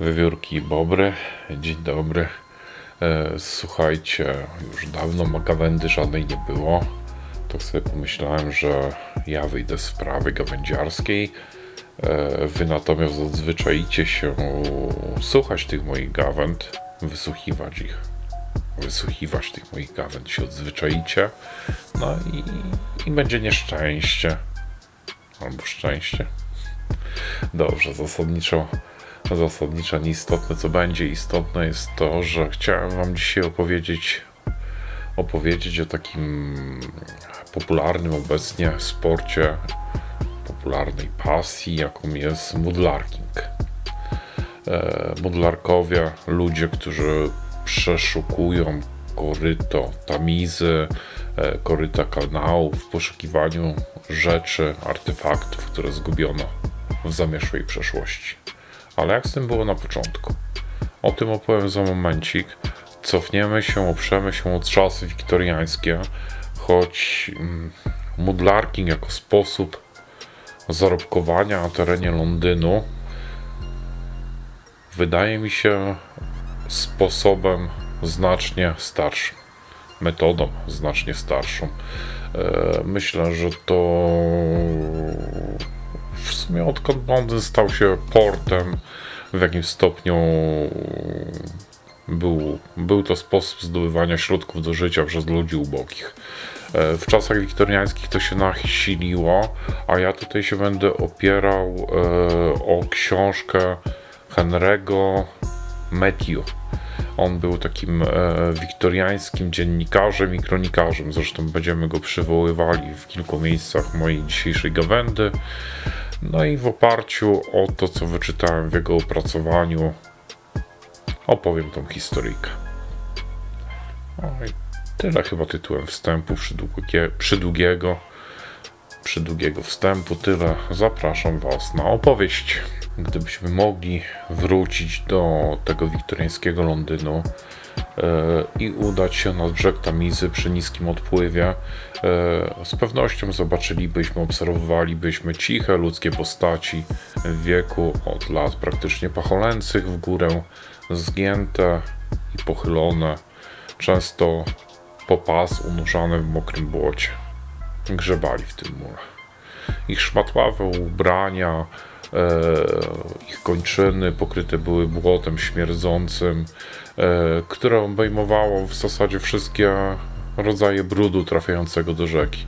Wiewiórki i Bobry, dzień dobry. E, Słuchajcie, już dawno gawędy żadnej nie było. Tak sobie pomyślałem, że ja wyjdę z sprawy gawędziarskiej. E, Wy natomiast odzwyczaicie się słuchać tych moich gawęd, wysłuchiwać ich. Wysłuchiwać tych moich gawęd się odzwyczaicie. No i, i będzie nieszczęście. Albo szczęście. Dobrze, zasadniczo, zasadniczo nieistotne co będzie. Istotne jest to, że chciałem Wam dzisiaj opowiedzieć, opowiedzieć o takim popularnym obecnie sporcie, popularnej pasji, jaką jest mudlarking. E, Mudlarkowie, ludzie, którzy przeszukują koryto tamizy, e, koryta kanałów w poszukiwaniu rzeczy, artefaktów, które zgubiono w zamieszłej przeszłości. Ale jak z tym było na początku? O tym opowiem za momencik. Cofniemy się, oprzemy się o czasy wiktoriańskie, choć mm, mudlarking jako sposób zarobkowania na terenie Londynu wydaje mi się sposobem znacznie starszym, metodą znacznie starszą. E, Myślę, że to w sumie odkąd Londyn stał się portem, w jakimś stopniu był, był to sposób zdobywania środków do życia przez ludzi ubogich. E, W czasach wiktoriańskich to się nasiliło, a ja tutaj się będę opierał e, o książkę Henry'ego Matthew. On był takim e, wiktoriańskim dziennikarzem i kronikarzem. Zresztą będziemy go przywoływali w kilku miejscach mojej dzisiejszej gawędy. No i w oparciu o to, co wyczytałem w jego opracowaniu, opowiem tą historyjkę. No tyle chyba tytułem wstępu przydługie, przydługiego, przydługiego wstępu. Tyle. Zapraszam Was na opowieść. Gdybyśmy mogli wrócić do tego wiktoriańskiego Londynu i udać się nad brzeg Tamizy przy niskim odpływie, e, z pewnością zobaczylibyśmy, obserwowalibyśmy ciche ludzkie postaci w wieku od lat praktycznie pacholęcych w górę, zgięte i pochylone, często po pas unurzane w mokrym błocie. Grzebali w tym mule. Ich szmatławe ubrania, e, ich kończyny pokryte były błotem śmierdzącym, e, które obejmowało w zasadzie wszystkie rodzaje brudu trafiającego do rzeki.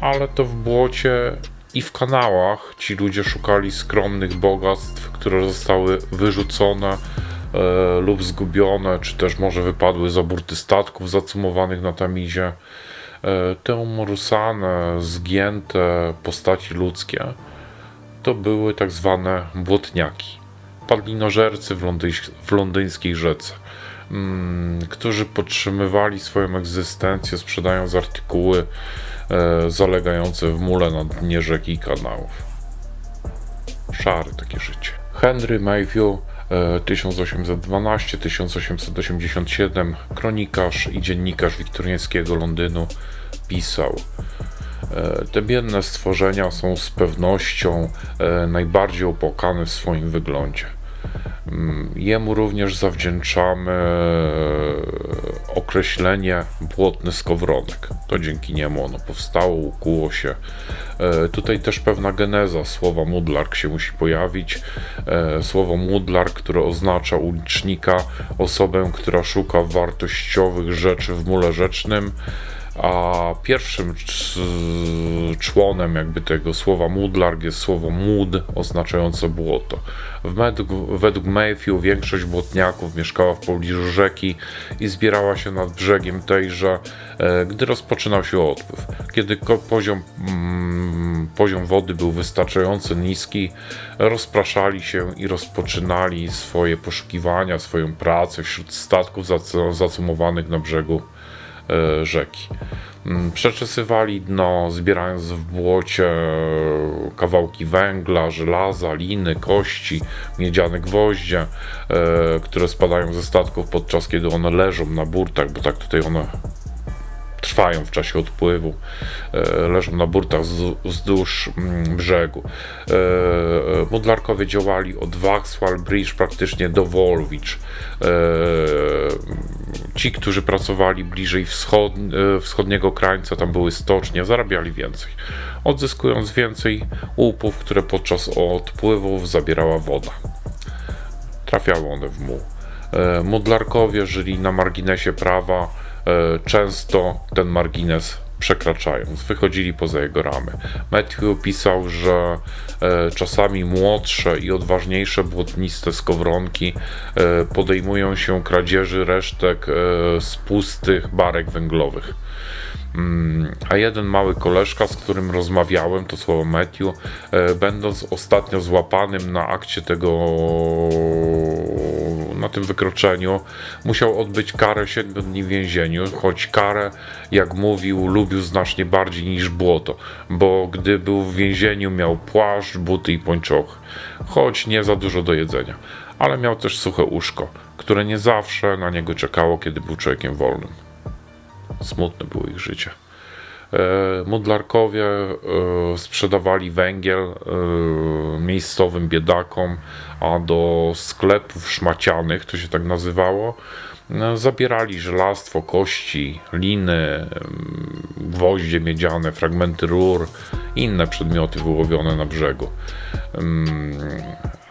Ale to w błocie i w kanałach ci ludzie szukali skromnych bogactw, które zostały wyrzucone e, lub zgubione, czy też może wypadły za burty statków zacumowanych na Tamizie. E, te umorusane, zgięte postaci ludzkie to były tak zwane błotniaki. Padlinożercy w, londyś- w londyńskiej rzece, mm, którzy podtrzymywali swoją egzystencję sprzedając artykuły e, zalegające w mule na dnie rzeki i kanałów. Szare takie życie. Henry Mayview e, 1812-1887 kronikarz i dziennikarz wiktoriańskiego Londynu pisał Te biedne stworzenia są z pewnością e, najbardziej opłakane w swoim wyglądzie. Mm, Jemu również zawdzięczamy e, określenie błotny skowronek. To dzięki niemu ono powstało, ukuło się. E, Tutaj też pewna geneza słowa mudlark się musi pojawić. E, Słowo mudlark, które oznacza ulicznika, osobę, która szuka wartościowych rzeczy w mule rzecznym a pierwszym członem jakby tego słowa mudlarg jest słowo mud oznaczające błoto. Według, Mayview większość błotniaków mieszkała w pobliżu rzeki i zbierała się nad brzegiem tejże, e, gdy rozpoczynał się odpływ. Kiedy poziom, mm, poziom wody był wystarczająco niski, rozpraszali się i rozpoczynali swoje poszukiwania, swoją pracę wśród statków zac- zacumowanych na brzegu rzeki. Mm, Przeczesywali dno, zbierając w błocie e, kawałki węgla, żelaza, liny, kości, miedziane gwoździe, e, które spadają ze statków podczas kiedy one leżą na burtach, bo tak tutaj one trwają w czasie odpływu, e, leżą na burtach wzdłuż- mm, brzegu. E, e, Modlarkowie działali od Waxwell Bridge praktycznie do Woolwich. Ci, którzy pracowali bliżej wschod, e, wschodniego krańca, tam były stocznie, zarabiali więcej, odzyskując więcej łupów, które podczas odpływów zabierała woda. Trafiały one w muł. E, Modlarkowie żyli na marginesie prawa, e, często ten margines przekraczając, wychodzili poza jego ramy. Matthew pisał, że e, czasami młodsze i odważniejsze błotniste skowronki e, podejmują się kradzieży resztek e, z pustych barek węglowych. Mm, A jeden mały koleżka, z którym rozmawiałem, to słowo Matthew, e, będąc ostatnio złapanym na akcie tego, tym wykroczeniu, musiał odbyć karę 7 dni w więzieniu, choć karę, jak mówił, lubił znacznie bardziej niż błoto, bo gdy był w więzieniu miał płaszcz, buty i pończochy, choć nie za dużo do jedzenia, ale miał też suche uszko, które nie zawsze na niego czekało, kiedy był człowiekiem wolnym. Smutne było ich życie. E, Modlarkowie e, sprzedawali węgiel e, miejscowym biedakom, a do sklepów szmacianych, to się tak nazywało, e, zabierali żelastwo, kości, liny, em, gwoździe miedziane, fragmenty rur, inne przedmioty wyłowione na brzegu. Em,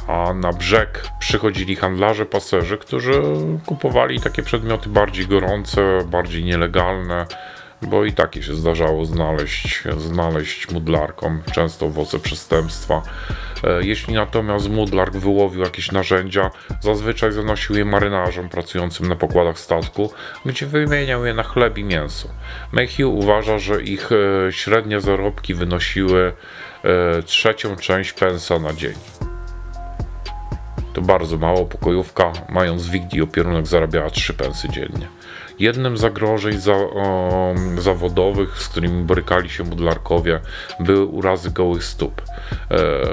A na brzeg przychodzili handlarze, paserzy, którzy kupowali takie przedmioty bardziej gorące, bardziej nielegalne, bo i takie się zdarzało znaleźć, znaleźć mudlarkom, często owoce przestępstwa. E, Jeśli natomiast mudlark wyłowił jakieś narzędzia, zazwyczaj zanosił je marynarzom pracującym na pokładach statku, gdzie wymieniał je na chleb i mięso. Mayhew uważa, że ich e, średnie zarobki wynosiły e, trzecią część pensa na dzień. To bardzo mało. Pokojówka, mając wigdi i opierunek, zarabiała 3 pensy dziennie. Jednym z zagrożeń za, o, zawodowych, z którymi borykali się budlarkowie, były urazy gołych stóp. E,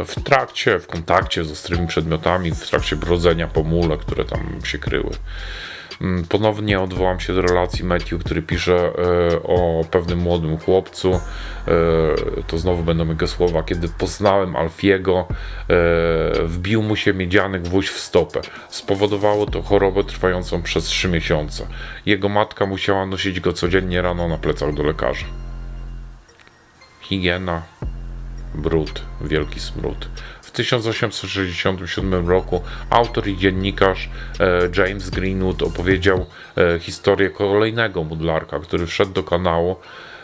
w trakcie, w kontakcie z ostrymi przedmiotami, w trakcie brodzenia po mule, które tam się kryły. Mm, Ponownie odwołam się do relacji Matthew, który pisze e, o pewnym młodym chłopcu. E, to znowu będą jego słowa. Kiedy poznałem Alfiego, e, wbił mu się miedziany gwóźdź w stopę. Spowodowało to chorobę trwającą przez 3 miesiące. Jego matka musiała nosić go codziennie rano na plecach do lekarza. Higiena, brud, wielki smród. W 1867 roku autor i dziennikarz e, James Greenwood opowiedział e, historię kolejnego mudlarka, który wszedł do kanału,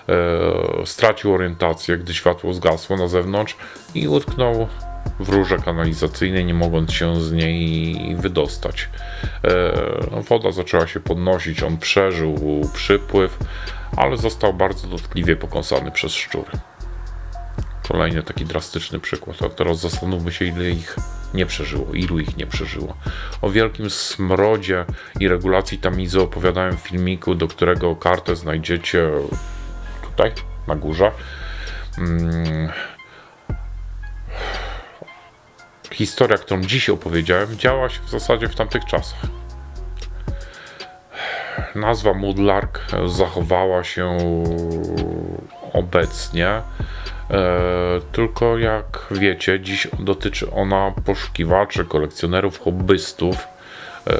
e, stracił orientację, gdy światło zgasło na zewnątrz i utknął w rurze kanalizacyjnej, nie mogąc się z niej wydostać. E, woda zaczęła się podnosić, on przeżył przypływ, ale został bardzo dotkliwie pokąsany przez szczury. Kolejny taki drastyczny przykład. A teraz zastanówmy się, ile ich nie przeżyło, ilu ich nie przeżyło. O wielkim smrodzie i regulacji tamizy opowiadałem w filmiku, do którego kartę znajdziecie tutaj, na górze. Mm. Historia, którą dziś opowiedziałem, działa się w zasadzie w tamtych czasach. Nazwa Mudlark zachowała się obecnie. E, tylko jak wiecie, dziś dotyczy ona poszukiwaczy, kolekcjonerów, hobbystów, e,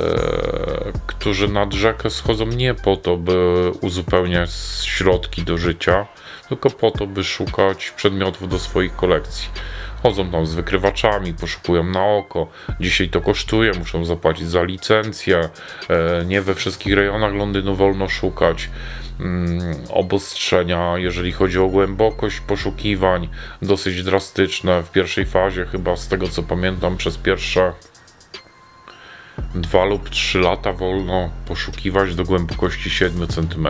którzy nad rzekę schodzą nie po to, by uzupełniać środki do życia, tylko po to, by szukać przedmiotów do swoich kolekcji. Chodzą tam z wykrywaczami, poszukują na oko. Dzisiaj to kosztuje, muszą zapłacić za licencję. E, Nie we wszystkich rejonach Londynu wolno szukać obostrzenia, jeżeli chodzi o głębokość poszukiwań, dosyć drastyczne. W pierwszej fazie, chyba z tego co pamiętam, przez pierwsze dwa lub trzy lata wolno poszukiwać do głębokości 7 cm.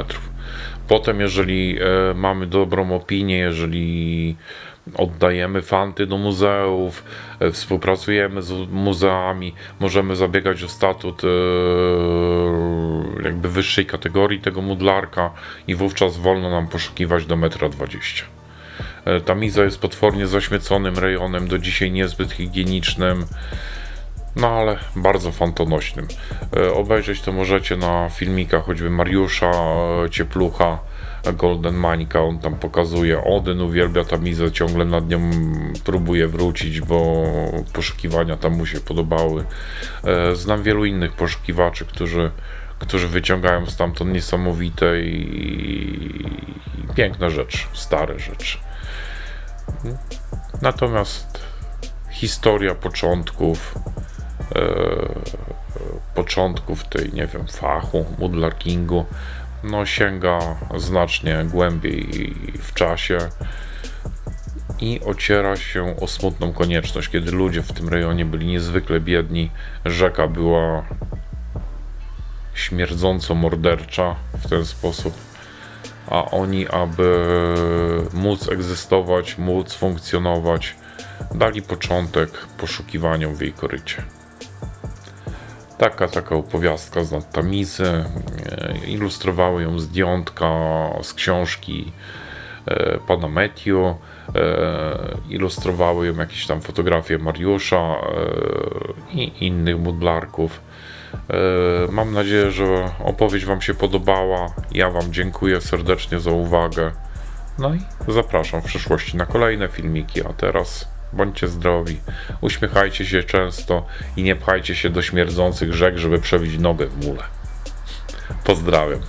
Potem, jeżeli e, mamy dobrą opinię, jeżeli oddajemy fanty do muzeów, e, współpracujemy z muzeami, możemy zabiegać o statut e, jakby wyższej kategorii tego mudlarka i wówczas wolno nam poszukiwać do 1,20 m. Tamiza jest potwornie zaśmieconym rejonem, do dzisiaj niezbyt higienicznym. No ale bardzo fantonośnym. E, Obejrzeć to możecie na filmikach choćby Mariusza e, Cieplucha, Golden Mańka, on tam pokazuje Odyn, uwielbia tamizę, ciągle nad nią próbuje wrócić, bo poszukiwania tam mu się podobały. E, Znam wielu innych poszukiwaczy, którzy, którzy wyciągają stamtąd niesamowite i, piękne rzeczy, stare rzeczy. Natomiast historia początków, początków tej, nie wiem, fachu, moodlarkingu, no sięga znacznie głębiej w czasie i ociera się o smutną konieczność, kiedy ludzie w tym rejonie byli niezwykle biedni, rzeka była śmierdząco mordercza w ten sposób, a oni, aby móc egzystować, móc funkcjonować, dali początek poszukiwaniom w jej korycie. Taka, taka opowiastka z Tamizy. E, Ilustrowały ją zdjątka z książki e, pana Matthew. E, Ilustrowały ją jakieś tam fotografie Mariusza i innych mudlarków. Mam nadzieję, że opowieść Wam się podobała. Ja Wam dziękuję serdecznie za uwagę. No i zapraszam w przyszłości na kolejne filmiki, a teraz bądźcie zdrowi, uśmiechajcie się często i nie pchajcie się do śmierdzących rzek, żeby przebić nogę w mule. Pozdrawiam.